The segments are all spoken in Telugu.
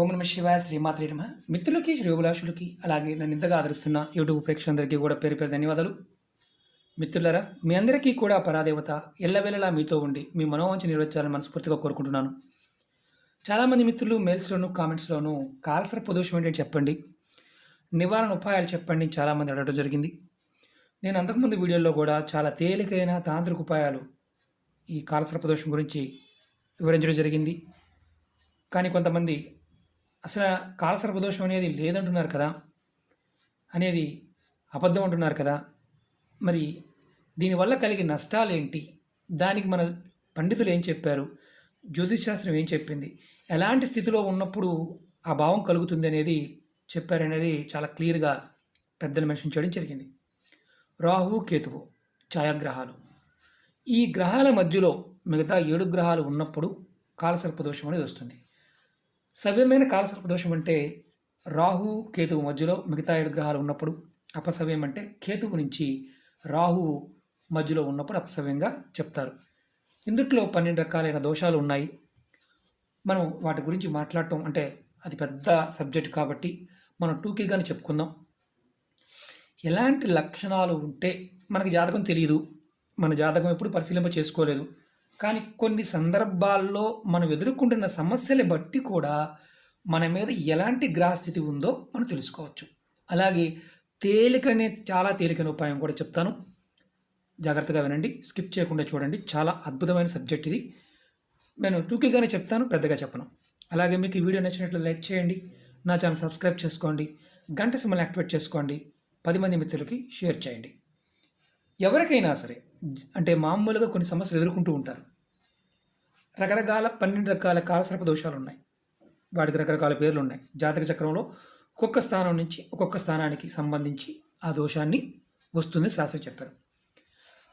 ఓం నమ శివాయ శ్రీమాత్రి నమ. మిత్రులకి శ్రేయోభిలాషులకి అలాగే నన్ను ఇంతగా ఆదరిస్తున్న యూట్యూబ్ ప్రేక్షకులందరికీ కూడా పేరు పేరు ధన్యవాదాలు. మిత్రులరా మీ అందరికీ కూడా పరాదేవత ఎల్లవేళలా మీతో ఉండి మీ మనోవంచ నెరవేర్చాలని మనస్ఫూర్తిగా కోరుకుంటున్నాను. చాలామంది మిత్రులు మెయిల్స్లోను కామెంట్స్లోను కాల్సర ప్రదోషం ఏంటంటే చెప్పండి నివారణ ఉపాయాలు చెప్పండి చాలామంది అడగడం జరిగింది. నేను అంతకుముందు వీడియోలో కూడా చాలా తేలికైన తాంత్రిక ఉపాయాలు ఈ కాలసర ప్రదోషం గురించి వివరించడం జరిగింది. కానీ కొంతమంది అసలు కాలసర ప్రదోషం అనేది లేదంటున్నారు కదా అనేది అబద్ధం అంటున్నారు కదా. మరి దీనివల్ల కలిగే నష్టాలు ఏంటి దానికి మన పండితులు ఏం చెప్పారు? జ్యోతిష్ శాస్త్రం ఏం చెప్పింది? ఎలాంటి స్థితిలో ఉన్నప్పుడు ఆ భావం కలుగుతుంది అనేది చెప్పారనేది చాలా క్లియర్గా పెద్దలు మెన్షన్ చేయడం జరిగింది. రాహువు కేతువు ఛాయాగ్రహాలు. ఈ గ్రహాల మధ్యలో మిగతా ఏడు గ్రహాలు ఉన్నప్పుడు కాలసర్పదోషం అనేది వస్తుంది. సవ్యమైన కాలసర్పదోషం అంటే రాహు కేతువు మధ్యలో మిగతా ఏడు గ్రహాలు ఉన్నప్పుడు అపసవ్యం అంటే కేతువు నుంచి రాహు మధ్యలో ఉన్నప్పుడు అపసవ్యంగా చెప్తారు. ఇందుట్లో పన్నెండు రకాలైన దోషాలు ఉన్నాయి. మనం వాటి గురించి మాట్లాడటం అంటే అది పెద్ద సబ్జెక్ట్ కాబట్టి మనం టూకీగానే చెప్పుకుందాం. ఎలాంటి లక్షణాలు ఉంటే మనకి జాతకం తెలియదు మన జాతకం ఎప్పుడు పరిశీలింప చేసుకోలేదు. కానీ కొన్ని సందర్భాల్లో మనం ఎదుర్కొంటున్న సమస్యలు బట్టి కూడా మన మీద ఎలాంటి గ్రహస్థితి ఉందో మనం తెలుసుకోవచ్చు. అలాగే తేలికనే చాలా తేలికైన ఉపాయం కూడా చెప్తాను. జాగ్రత్తగా వినండి. స్కిప్ చేయకుండా చూడండి. చాలా అద్భుతమైన సబ్జెక్ట్ ఇది. నేను టూకీగానే చెప్తాను పెద్దగా చెప్పను. అలాగే మీకు ఈ వీడియో నచ్చినట్లు లైక్ చేయండి. నా ఛానల్ సబ్స్క్రైబ్ చేసుకోండి. గంట సింబల్ యాక్టివేట్ చేసుకోండి. పది మంది మిత్రులకి షేర్ చేయండి. ఎవరికైనా సరే అంటే మామూలుగా కొన్ని సమస్యలు ఎదుర్కొంటూ ఉంటారు. రకరకాల పన్నెండు రకాల కాలసర్ప దోషాలు ఉన్నాయి వాటికి రకరకాల పేర్లు ఉన్నాయి జాతక చక్రంలో ఒక్కొక్క స్థానం నుంచి ఒక్కొక్క స్థానానికి సంబంధించి ఆ దోషాన్ని వస్తుంది శాస్త్రం చెప్పారు.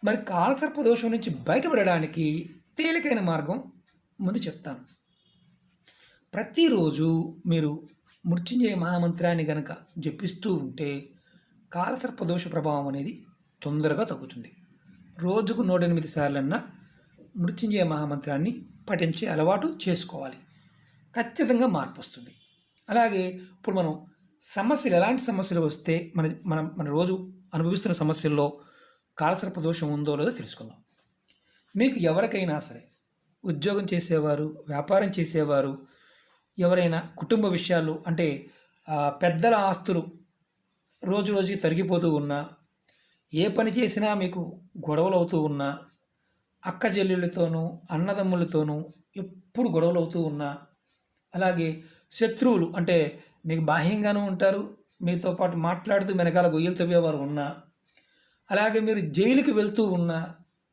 మరి కాలసర్ప దోషం నుంచి బయటపడడానికి తేలికైన మార్గం ముందు చెప్తాను. ప్రతిరోజు మీరు మృత్యుంజయ మహామంత్రాన్ని గనక జపిస్తూ ఉంటే కాలసర్ప దోష ప్రభావం అనేది తొందరగా తగ్గుతుంది. రోజుకు నూట ఎనిమిది సార్లన్నా మృత్యుంజయ మహామంత్రాన్ని పఠించే అలవాటు చేసుకోవాలి. ఖచ్చితంగా మార్పు వస్తుంది అలాగే ఇప్పుడు మనం సమస్యలు ఎలాంటి సమస్యలు వస్తే మన మనం మన రోజు అనుభవిస్తున్న సమస్యల్లో కాలసర్ప దోషం ఉందో లేదో తెలుసుకుందాం. మీకు ఎవరికైనా సరే ఉద్యోగం చేసేవారు వ్యాపారం చేసేవారు ఎవరైనా కుటుంబ విషయాలు అంటే పెద్దల ఆస్తులు రోజు రోజుకి తరిగిపోతూ ఉన్నా ఏ పని చేసినా మీకు గొడవలు అవుతూ ఉన్నా అక్క చెల్లెళ్ళతోనూ అన్నదమ్ములతోనూ ఎప్పుడు గొడవలు అవుతూ ఉన్నా అలాగే శత్రువులు అంటే మీకు బాహ్యంగానూ ఉంటారు మీతో పాటు మాట్లాడుతూ వెనకాల గొయ్యలు తవ్వేవారు ఉన్నా అలాగే మీరు జైలుకి వెళ్తూ ఉన్నా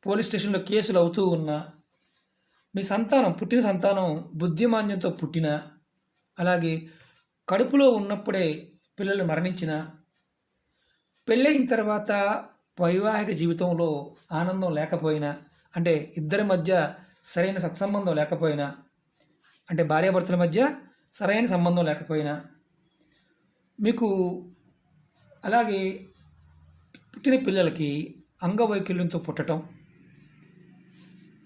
పోలీస్ స్టేషన్లో కేసులు అవుతూ ఉన్నా మీ సంతానం పుట్టిన సంతానం బుద్ధిమాన్యంతో పుట్టిన అలాగే కడుపులో ఉన్నప్పుడే పిల్లలు మరణించిన పెళ్ళయిన తర్వాత వైవాహిక జీవితంలో ఆనందం లేకపోయినా అంటే ఇద్దరి మధ్య సరైన సత్సంబంధం లేకపోయినా అంటే భార్యాభర్తల మధ్య సరైన సంబంధం లేకపోయినా మీకు అలాగే పుట్టిన పిల్లలకి అంగవైకల్యంతో పుట్టడం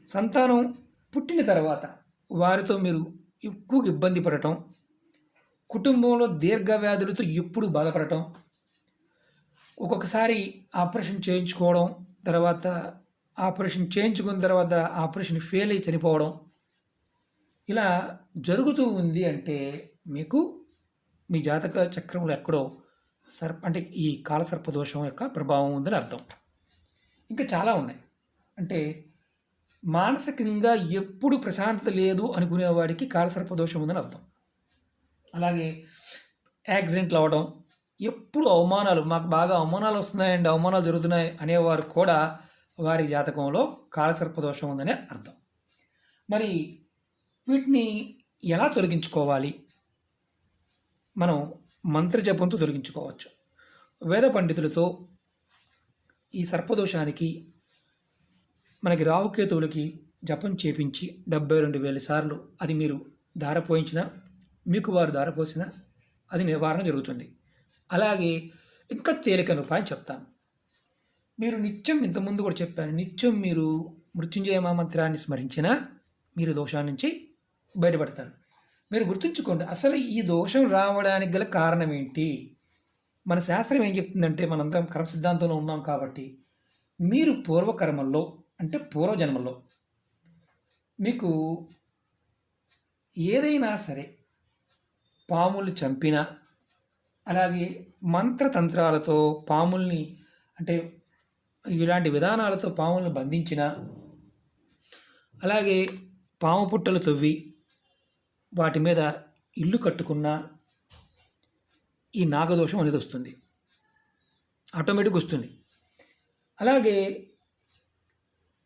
సంతానం పుట్టిన తర్వాత వారితో మీరు ఎక్కువ ఇబ్బంది పడటం కుటుంబంలో దీర్ఘవ్యాధులతో ఎప్పుడు బాధపడటం ఒక్కొక్కసారి ఆపరేషన్ చేయించుకోవడం తర్వాత ఆపరేషన్ చేయించుకున్న తర్వాత ఆపరేషన్ ఫెయిల్ అయి చనిపోవడం ఇలా జరుగుతూ ఉంది అంటే మీకు మీ జాతక చక్రంలో ఎక్కడో సర్ప అంటే ఈ కాలసర్ప దోషం యొక్క ప్రభావం ఉందని అర్థం. ఇంకా చాలా ఉన్నాయి. అంటే మానసికంగా ఎప్పుడు ప్రశాంతత లేదు అనుకునేవాడికి కాలసర్ప దోషం ఉందని అర్థం. అలాగే యాక్సిడెంట్లు అవ్వడం ఎప్పుడు అవమానాలు మాకు బాగా అవమానాలు వస్తున్నాయండి అవమానాలు జరుగుతున్నాయి అనేవారు కూడా వారి జాతకంలో కాలసర్పదోషం ఉందనే అర్థం. మరి వీటిని ఎలా తొలగించుకోవాలి? మనం మంత్రజపంతో తొలగించుకోవచ్చు. వేద పండితులతో ఈ సర్పదోషానికి మనకి రాహుకేతువులకి జపం చేపించి డెబ్బై రెండు వేల సార్లు అది మీరు దారపోయించిన మీకు వారు దారపోసిన అది నివారణ జరుగుతుంది. అలాగే ఇంకా తేలికైన ఉపాయం చెప్తాను. మీరు నిత్యం ఇంతకుముందు కూడా చెప్పాను నిత్యం మీరు మృత్యుంజయ మంత్రాన్ని స్మరించినా మీరు దోషాల నుంచి బయటపడతారు. మీరు గుర్తుంచుకోండి అసలు ఈ దోషం రావడానికి గల కారణం ఏంటి? మన శాస్త్రం ఏం చెప్తుందంటే మనందరం కర్మ సిద్ధాంతంలో ఉన్నాం కాబట్టి మీరు పూర్వకర్మల్లో అంటే పూర్వజన్మల్లో మీకు ఏదైనా సరే పాములు చంపినా అలాగే మంత్రతంత్రాలతో పాముల్ని అంటే ఇలాంటి విధానాలతో పాములను బంధించిన అలాగే పాము పుట్టలు తవ్వి వాటి మీద ఇల్లు కట్టుకున్న ఈ నాగదోషం అనేది వస్తుంది. ఆటోమేటిక్ వస్తుంది. అలాగే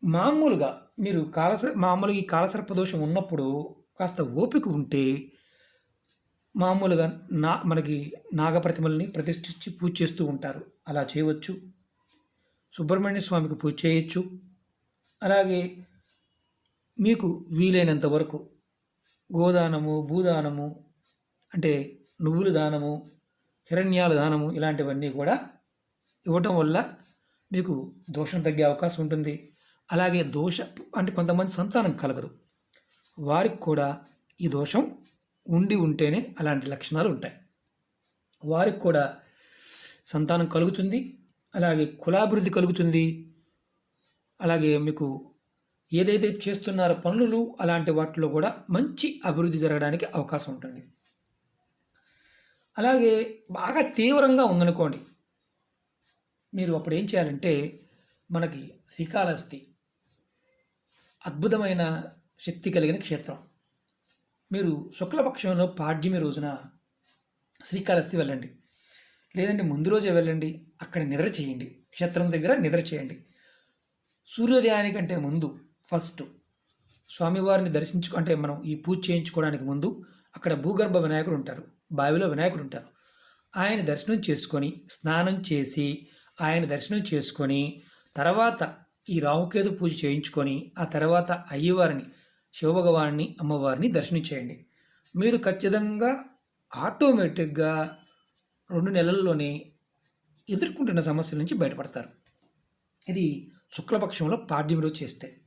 మామూలుగా మీరు కాలస మామూలుగా ఈ కాలసర్ప దోషం ఉన్నప్పుడు కాస్త ఓపిక ఉంటే మామూలుగా నా మనకి నాగప్రతిమల్ని ప్రతిష్ఠించి పూజ చేస్తూ ఉంటారు. అలా చేయవచ్చు. సుబ్రహ్మణ్య స్వామికి పూజ చేయొచ్చు. అలాగే మీకు వీలైనంత వరకు గోదానము భూదానము అంటే నువ్వుల దానము హిరణ్యాల దానము ఇలాంటివన్నీ కూడా ఇవ్వటం వల్ల మీకు దోషం తగ్గే అవకాశం ఉంటుంది. అలాగే దోష అంటే కొంతమంది సంతానం కలగదు. వారికి కూడా ఈ దోషం ఉండి ఉంటేనే అలాంటి లక్షణాలు ఉంటాయి. వారికి కూడా సంతానం కలుగుతుంది. అలాగే కులాభివృద్ధి కలుగుతుంది. అలాగే మీకు ఏదైతే చేస్తున్నారో పనులు అలాంటి వాటిలో కూడా మంచి అభివృద్ధి జరగడానికి అవకాశం ఉంటుంది. అలాగే బాగా తీవ్రంగా ఉందనుకోండి. మీరు అప్పుడు ఏం చేయాలంటే మనకి శ్రీకాళహస్తి అద్భుతమైన శక్తి కలిగిన క్షేత్రం. మీరు శుక్లపక్షంలో పాడ్యమి రోజున శ్రీకాళహస్తి వెళ్ళండి. లేదంటే ముందు రోజే వెళ్ళండి అక్కడ నిద్ర చేయండి క్షేత్రం దగ్గర నిద్ర చేయండి. సూర్యోదయానికంటే ముందు ఫస్ట్ స్వామివారిని దర్శించుకుంటే మనం ఈ పూజ చేయించుకోవడానికి ముందు అక్కడ భూగర్భ వినాయకుడు ఉంటారు బావిలో వినాయకుడు ఉంటారు. ఆయన దర్శనం చేసుకొని స్నానం చేసి ఆయన దర్శనం చేసుకొని తర్వాత ఈ రాహుకేతు పూజ చేయించుకొని ఆ తర్వాత అయ్యవారిని శివభగవాన్ని అమ్మవారిని దర్శనం చేయండి. మీరు ఖచ్చితంగా ఆటోమేటిక్గా రెండు నెలల్లోనే ఎదుర్కొంటున్న సమస్యల నుంచి బయటపడతారు. ఇది శుక్లపక్షంలో పాడ్యంలో చేస్తే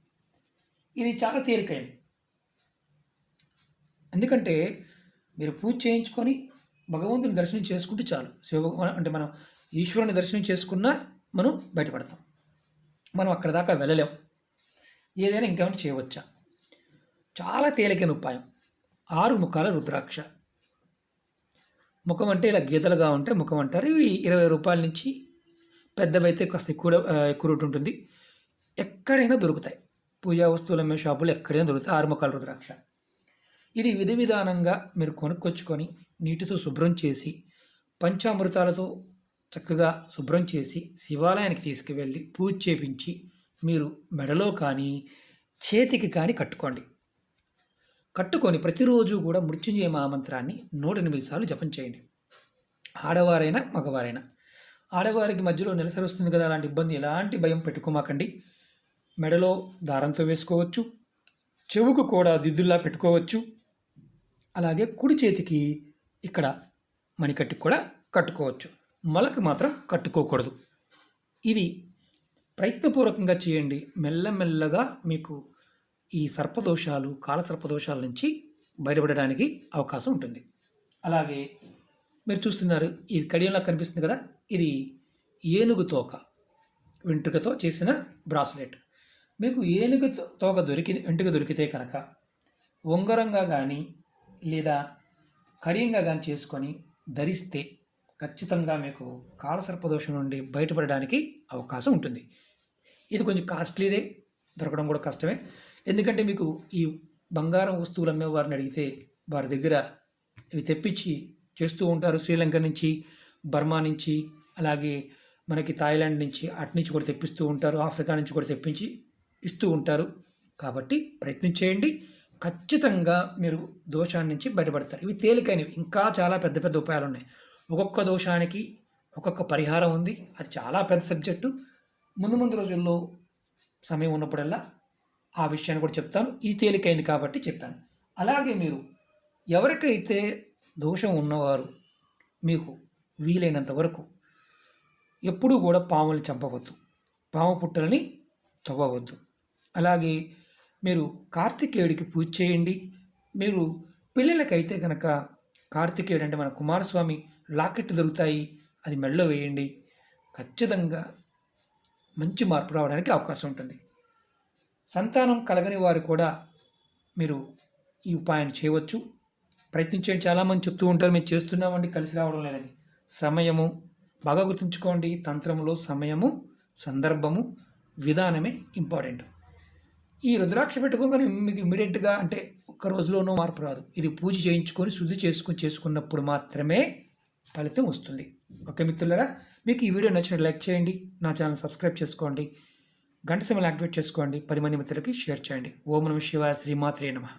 ఇది చాలా తేలికైంది ఎందుకంటే మీరు పూజ చేయించుకొని భగవంతుని దర్శనం చేసుకుంటే చాలు. శివభగవాన్ అంటే మనం ఈశ్వరుని దర్శనం చేసుకున్నా మనం బయటపడతాం. మనం అక్కడ దాకా వెళ్ళలేం. ఏదైనా ఇంకేమైనా చేయవచ్చా? చాలా తేలికైన ఉపాయం. ఆరు ముఖాల రుద్రాక్ష. ముఖం అంటే ఇలా గీతలుగా ఉంటే ముఖం అంటారు ఇవి ఇరవై రూపాయల నుంచి పెద్దవైతే కాస్త ఎక్కువ ఎక్కువ రూట్ ఉంటుంది. ఎక్కడైనా దొరుకుతాయి. పూజా వస్తువులు అమ్మే షాపులు ఎక్కడైనా దొరుకుతాయి. ఆరు ముఖాల రుద్రాక్ష. ఇది విధి విధానంగా మీరు కొనుక్కొచ్చుకొని నీటితో శుభ్రం చేసి పంచామృతాలతో చక్కగా శుభ్రం చేసి శివాలయానికి తీసుకువెళ్ళి పూజ చేపించి మీరు మెడలో కానీ చేతికి కానీ కట్టుకోండి. కట్టుకొని ప్రతిరోజు కూడా మృత్యుంజయ మహామంత్రాన్ని నూట ఎనిమిది సార్లు జపం చేయండి. ఆడవారైనా మగవారైనా. ఆడవారికి మధ్యలో నెలసరి వస్తుంది కదా అలాంటి ఇబ్బంది ఎలాంటి భయం పెట్టుకోమాకండి. మెడలో దారంతో వేసుకోవచ్చు. చెవుకు కూడా దిద్దుల్లా పెట్టుకోవచ్చు. అలాగే కుడి చేతికి ఇక్కడ మణికట్టి కూడా కట్టుకోవచ్చు. మొలకు మాత్రం కట్టుకోకూడదు. ఇది ప్రయత్నపూర్వకంగా చేయండి. మెల్లమెల్లగా మీకు ఈ సర్పదోషాలు కాలసర్పదోషాల నుంచి బయటపడడానికి అవకాశం ఉంటుంది. అలాగే మీరు చూస్తున్నారు ఇది కడియంలా కనిపిస్తుంది కదా? ఇది ఏనుగు తోక వెంట్రుకతో చేసిన బ్రాస్లెట్. మీకు ఏనుగు తోక దొరికి వెంట్రుక దొరికితే కనుక ఉంగరంగా కానీ లేదా కడియంగా కానీ చేసుకొని ధరిస్తే ఖచ్చితంగా మీకు కాలసర్పదోషం నుండి బయటపడడానికి అవకాశం ఉంటుంది. ఇది కొంచెం కాస్ట్లీదే దొరకడం కూడా కష్టమే. ఎందుకంటే మీకు ఈ బంగారం వస్తువులు అమ్మేవారిని అడిగితే వారి దగ్గర ఇవి తెప్పించి చేస్తూ ఉంటారు. శ్రీలంక నుంచి బర్మా నుంచి అలాగే మనకి థాయిలాండ్ నుంచి అటు నుంచి కూడా తెప్పిస్తూ ఉంటారు. ఆఫ్రికా నుంచి కూడా తెప్పించి ఇస్తూ ఉంటారు. కాబట్టి ప్రయత్నం చేయండి. ఖచ్చితంగా మీరు దోషాన్ని నుంచి బయటపడతారు. ఇవి తేలికైనవి. ఇంకా చాలా పెద్ద పెద్ద ఉపాయాలు ఉన్నాయి. ఒక్కొక్క దోషానికి ఒక్కొక్క పరిహారం ఉంది. అది చాలా పెద్ద సబ్జెక్టు. ముందు ముందు రోజుల్లో సమయం ఉన్నప్పుడల్లా ఆ విషయాన్ని కూడా చెప్తాను. ఇది తేలికైంది కాబట్టి చెప్పాను. అలాగే మీరు ఎవరికైతే దోషం ఉన్నవారు మీకు వీలైనంత వరకు ఎప్పుడూ కూడా పాముల్ని చంపవద్దు. పాము పుట్టలని తవ్వవద్దు. అలాగే మీరు కార్తికేయుడికి పూజ చేయండి. మీరు పిల్లలకైతే కనుక కార్తికేయుడు అంటే మన కుమారస్వామి లాకెట్లు దొరుకుతాయి. అది మెడలో వేయండి. ఖచ్చితంగా మంచి మార్పు రావడానికి అవకాశం ఉంటుంది. సంతానం కలగని వారు కూడా మీరు ఈ ఉపాయాన్ని చేయవచ్చు. ప్రయత్నించండి. చాలామంది చెప్తూ ఉంటారు మేము చేస్తున్నామండి కలిసి రావడం లేదని. సమయము బాగా గుర్తుంచుకోండి తంత్రంలో సమయము సందర్భము విధానమే ఇంపార్టెంట్. ఈ రుద్రాక్ష పెట్టుకోగానే మీకు ఇమ్మీడియట్గా అంటే ఒక్క రోజులోనూ మార్పు రాదు. ఇది పూజ చేయించుకొని శుద్ధి చేసుకొని చేసుకున్నప్పుడు మాత్రమే ఫలితం వస్తుంది. ఓకే మిత్రులరా మీకు ఈ వీడియో నచ్చినట్టు లైక్ చేయండి. నా ఛానల్ సబ్స్క్రైబ్ చేసుకోండి. గంట సమయంలో యాక్టివేట్ చేసుకోండి. పది మంది మిత్రులకి షేర్ చేయండి. ఓం నమ శివ శ్రీమాత్రే నమః.